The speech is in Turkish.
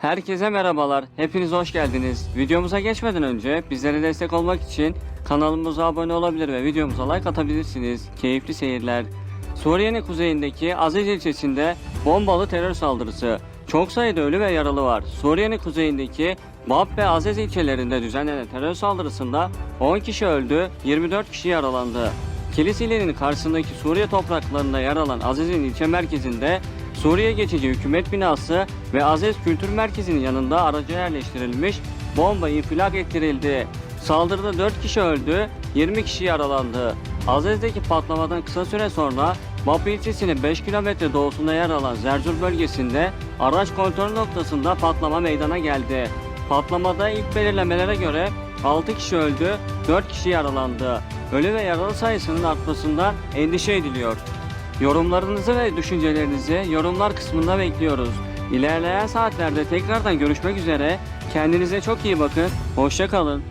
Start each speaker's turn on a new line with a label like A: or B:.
A: Herkese merhabalar. Hepiniz hoş geldiniz. Videomuza geçmeden önce bizlere destek olmak için kanalımıza abone olabilir ve videomuza like atabilirsiniz. Keyifli seyirler. Suriye'nin kuzeyindeki Aziz ilçesinde bombalı terör saldırısı. Çok sayıda ölü ve yaralı var. Suriye'nin kuzeyindeki Bab ve Aziz ilçelerinde düzenlenen terör saldırısında 10 kişi öldü, 24 kişi yaralandı. Kiliselerin karşısındaki Suriye topraklarında yer alan Aziz'in ilçe merkezinde Suriye geçici hükümet binası ve Aziz Kültür Merkezi'nin yanında araca yerleştirilmiş bomba infilak ettirildi. Saldırıda 4 kişi öldü, 20 kişi yaralandı. Aziz'deki patlamadan kısa süre sonra Bap ilçesinin 5 kilometre doğusunda yer alan Zerzur bölgesinde araç kontrol noktasında patlama meydana geldi. Patlamada ilk belirlemelere göre 6 kişi öldü, 4 kişi yaralandı. Ölü ve yaralı sayısının artmasından endişe ediliyor. Yorumlarınızı ve düşüncelerinizi yorumlar kısmında bekliyoruz. İlerleyen saatlerde tekrardan görüşmek üzere. Kendinize çok iyi bakın. Hoşça kalın.